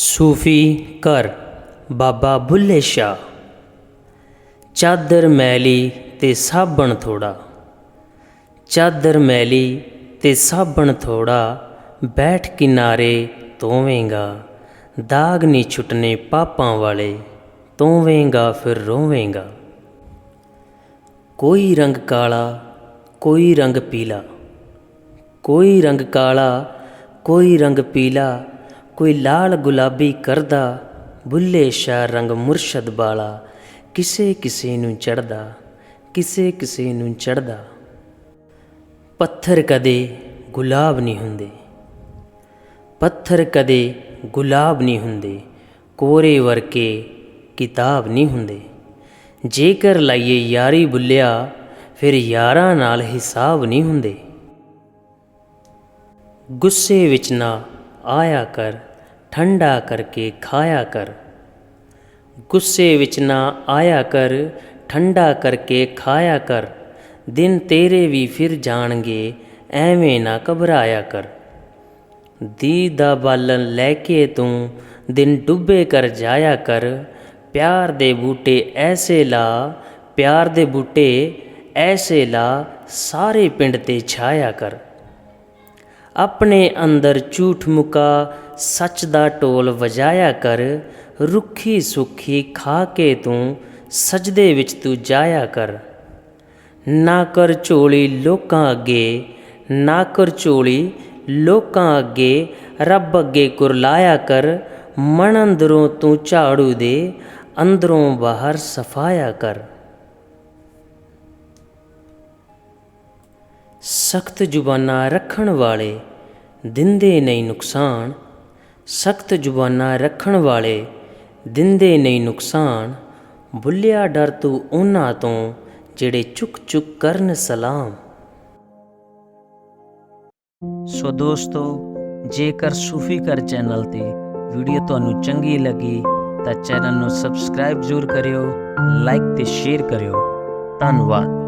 ਸੂਫੀ ਘਰ, ਬਾਬਾ ਬੁੱਲੇ ਸ਼ਾਹ। ਚਾਦਰ ਮੈਲੀ ਤੇ ਸਾਬਣ ਥੋੜਾ। ਚਾਦਰ ਮੈਲੀ ਤੇ ਸਾਬਣ ਥੋੜਾ, ਬੈਠ ਕਿਨਾਰੇ ਧੋਵੇਂਗਾ। ਦਾਗ ਨਹੀਂ ਛੁੱਟਨੇ ਪਾਪਾਂ ਵਾਲੇ ਤੋਵੇਂਗਾ ਫਿਰ ਰੋਵੇਂਗਾ। ਕੋਈ ਰੰਗ ਕਾਲਾ, ਕੋਈ ਰੰਗ ਪੀਲਾ। ਕੋਈ ਰੰਗ ਕਾਲਾ, ਕੋਈ ਰੰਗ ਪੀਲਾ ਕੋਈ ਲਾਲ ਗੁਲਾਬੀ ਕਰਦਾ, ਬੁੱਲੇ ਸ਼ਾਹ ਰੰਗ ਮੁਰਸ਼ਦ ਵਾਲਾ ਕਿਸੇ ਕਿਸੇ ਨੂੰ ਚੜਦਾ ਕਿਸੇ ਕਿਸੇ ਨੂੰ ਚੜਦਾ ਪੱਥਰ ਕਦੇ ਗੁਲਾਬ ਨਹੀਂ ਹੁੰਦੇ। ਪੱਥਰ ਕਦੇ ਗੁਲਾਬ ਨਹੀਂ ਹੁੰਦੇ। ਕੋਰੇ ਵਰਕੇ ਕਿਤਾਬ ਨਹੀਂ ਹੁੰਦੇ। ਜੇਕਰ ਲਾਈਏ ਯਾਰੀ ਬੁੱਲਿਆ, ਫਿਰ ਯਾਰਾਂ ਨਾਲ ਹਿਸਾਬ ਨਹੀਂ ਹੁੰਦੇ। ਗੁੱਸੇ ਵਿੱਚ ਨਾ ਆਇਆ ਕਰ ਠੰਡਾ ਕਰਕੇ ਖਾਇਆ ਕਰ। ਗੁੱਸੇ ਵਿੱਚ ਨਾ ਆਇਆ ਕਰ, ਠੰਡਾ ਕਰਕੇ ਖਾਇਆ ਕਰ। ਦਿਨ ਤੇਰੇ ਵੀ ਫਿਰ ਜਾਣਗੇ, ਐਵੇਂ ਨਾ ਘਬਰਾਇਆ ਕਰ। ਦੀ ਦਾ ਬਾਲਣ ਲੈ ਕੇ ਤੂੰ, ਦਿਨ ਡੁੱਬੇ ਕਰ ਜਾਇਆ ਕਰ। ਪਿਆਰ ਦੇ ਬੂਟੇ ਐਸੇ ਲਾ, ਪਿਆਰ ਦੇ ਬੂਟੇ ਐਸੇ ਲਾ, ਸਾਰੇ ਪਿੰਡ ਤੇ ਛਾਇਆ ਕਰ। ਆਪਣੇ ਅੰਦਰ ਝੂਠ ਮੁਕਾ ਸੱਚ ਦਾ ਢੋਲ ਵਜਾਇਆ ਕਰ, ਰੁੱਖੀ ਸੁੱਖੀ ਖਾ ਕੇ ਤੂੰ ਸਜਦੇ ਵਿੱਚ ਤੂੰ ਜਾਇਆ ਕਰ। ਨਾ ਕਰ ਝੋਲੀ ਲੋਕਾਂ ਅੱਗੇ, ਨਾ ਕਰ ਝੋਲੀ ਲੋਕਾਂ ਅੱਗੇ, ਰੱਬ ਅੱਗੇ ਕੁਰਲਾਇਆ ਕਰ। ਮਨ ਅੰਦਰੋਂ ਤੂੰ ਝਾੜੂ ਦੇ, ਅੰਦਰੋਂ ਬਾਹਰ ਸਫਾਇਆ ਕਰ। ਸਖਤ ਜ਼ੁਬਾਨਾਂ ਰੱਖਣ ਵਾਲੇ ਦਿੰਦੇ ਨਹੀਂ ਨੁਕਸਾਨ ਸਖਤ ਜ਼ੁਬਾਨਾਂ ਰੱਖਣ ਵਾਲੇ, ਦਿੰਦੇ ਨਹੀਂ ਨੁਕਸਾਨ, ਬੁੱਲਿਆ ਡਰ ਤੂੰ ਉਹਨਾਂ ਤੋਂ ਜਿਹੜੇ ਚੁੱਕ ਚੁੱਕ ਕਰਨ ਸਲਾਮ। ਸੋ ਦੋਸਤੋ, ਜੇਕਰ ਸੂਫੀ ਕਰ ਚੈਨਲ ਤੇ ਵੀਡੀਓ ਤੁਹਾਨੂੰ ਚੰਗੀ ਲੱਗੀ, ਤਾਂ ਚੈਨਲ ਨੂੰ ਸਬਸਕ੍ਰਾਈਬ ਜ਼ਰੂਰ ਕਰਿਓ, ਲਾਈਕ ਤੇ ਸ਼ੇਅਰ ਕਰਿਓ। ਧੰਨਵਾਦ।